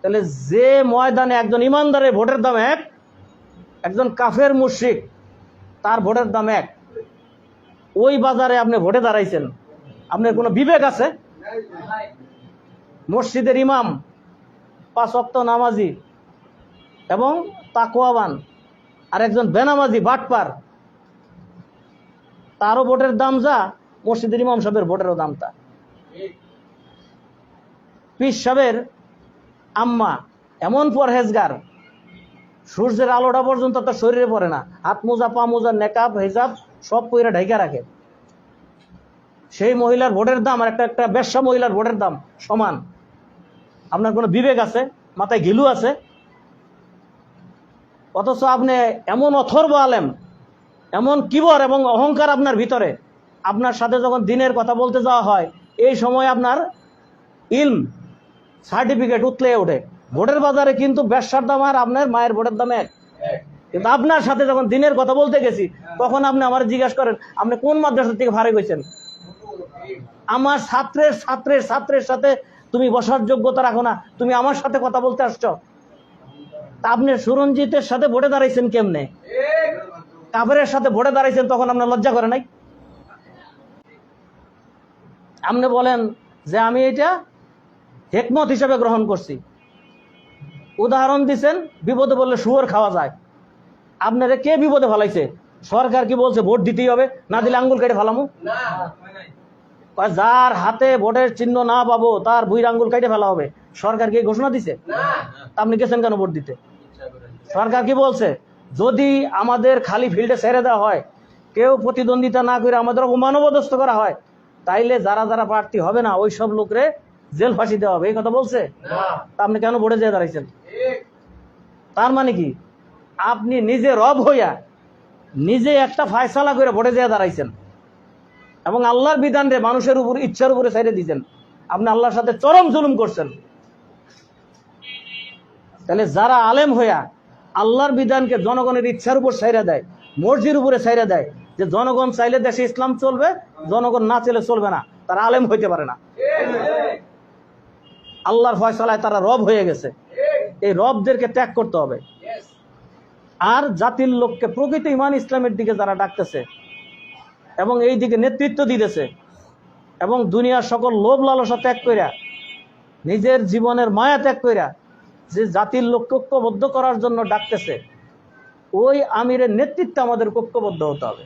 তাহলে যে ময়দানে একজন ইমানদারের ভোটের দাম এক, একজন কাফের মুশরিক, তার ভোটের দাম এক। ওই বাজারে আপনি ভোটে দাঁড়াইছেন। আপনার কোনো বিবেক আছে? মসজিদের ইমাম, পাঁচ অক্ত নামাজি এবং তাকোয়াবান আর একজন বেনামাজি, বাটপার, তারও ভোটের দাম যা, মসজিদের ইমাম সাহেবের ভোটেরও দাম তা। পিস সাহেবের আম্মা, এমন পরহেজগার। সূর্যের আলোটা পর্যন্ত তার শরীরে পড়ে না। হাত মোজা, পা মোজা, নেকাব, হেজাব, সব পইরা ঢেকে রাখে। সেই মহিলার ভোটের দাম আর একটা একটা বেশ্যা মহিলার ভোটের দাম সমান। আপনার কোনো বিবেক আছে? মাথায় ঘিলু আছে? অথচ আপনি এমন অথর্ব আলেম, এমন কিবর এবং অহংকার আপনার ভিতরে। আপনার সাথে যখন দিনের কথা বলতে যাওয়া হয়, এই সময় আপনার ইলম সার্টিফিকেট উতলে ওঠে। ভোটের বাজারে কিন্তু ব্যবসার দাম আর আপনার মায়ের ভোটের দাম এক। কিন্তু আপনার সাথে যখন দিনের কথা বলতে গেছি, তখন আপনি আমার জিজ্ঞাসা করেন, আপনি কোন মাদ্রাসা থেকে ভারে গেছেন আমার ছাত্রের ছাত্রের ছাত্রের সাথে তুমি বসার যোগ্যতা রাখো না, তুমি আমার সাথে কথা বলতে আসছ। তা আপনি সুরঞ্জিতের সাথে ভোটে দাঁড়াইছেন কেমনে? কাফেরের সাথে ভোটে দাঁড়াইছেন তখন আপনার লজ্জা করে নাই? আপনি বলেন যে আমি এটা হেকমত হিসাবে গ্রহণ করছি। উদাহরণ দিচ্ছেন বিপদে বললে শুয়োর খাওয়া যায়। আপনারা কে বিপদে ফেলাইছে? সরকার কি বলছে ভোট দিতেই হবে? না দিলে আঙ্গুল কেটে ফেলামু? যার হাতে ভোটের চিহ্ন না পাবো তার ভুইর আঙ্গুল কেটে ফেলা হবে। সরকার কি ঘোষণা দিছে? আপনি গেছেন কেন ভোট দিতে? সরকার কি বলছে? যদি আমাদের খালি ফিল্ডে ছেড়ে দেওয়া হয় কেউ প্রতিদ্বন্দ্বিতা না করে আমাদের অপমানবদস্ত করা হয় তাইলে যারা যারা প্রার্থী হবে না ওই সব লোকরে জেল ফাঁসি দেওয়া হবে এই কথা বলছে? তা আপনি কেন ভোটে যেয়ে দাঁড়াইছেন? তার মানে কি? আপনি নিজে রব হইয়া নিজে একটা ফায়সালা করে ভোটে যেয়ে দাঁড়াইছেন এবং আল্লাহর বিধান রে মানুষের উপর ইচ্ছার উপরে ছেড়ে দিয়েছেন আপনি আল্লাহর সাথে চরম জুলুম করছেন। তাহলে যারা আলেম হইয়া আল্লাহর বিধানকে জনগণের ইচ্ছার উপর ছাইরা দেয় মর্জির উপরে ছাইরা দেয় যে জনগণ চাইলে দেশে ইসলাম চলবে জনগণ না চাইলে চলবে না তারা আলেম হইতে পারে না। আল্লাহর ফয়সালায় তারা রব হয়ে গেছে। এই রবদেরকে ত্যাগ করতে হবে। আর জাতির লোককে প্রকৃত ইমান ইসলামের দিকে যারা ডাকতেছে এবং এই দিকে নেতৃত্ব দিতেছে এবং দুনিয়ার সকল লোভ লালসা ত্যাগ কইরা, নিজের জীবনের মায়া ত্যাগ কইরা যে জাতির লোককে ঐক্যবদ্ধ করার জন্য ডাকতেছে, ওই আমিরের নেতৃত্বে আমাদের ঐক্যবদ্ধ হতে হবে।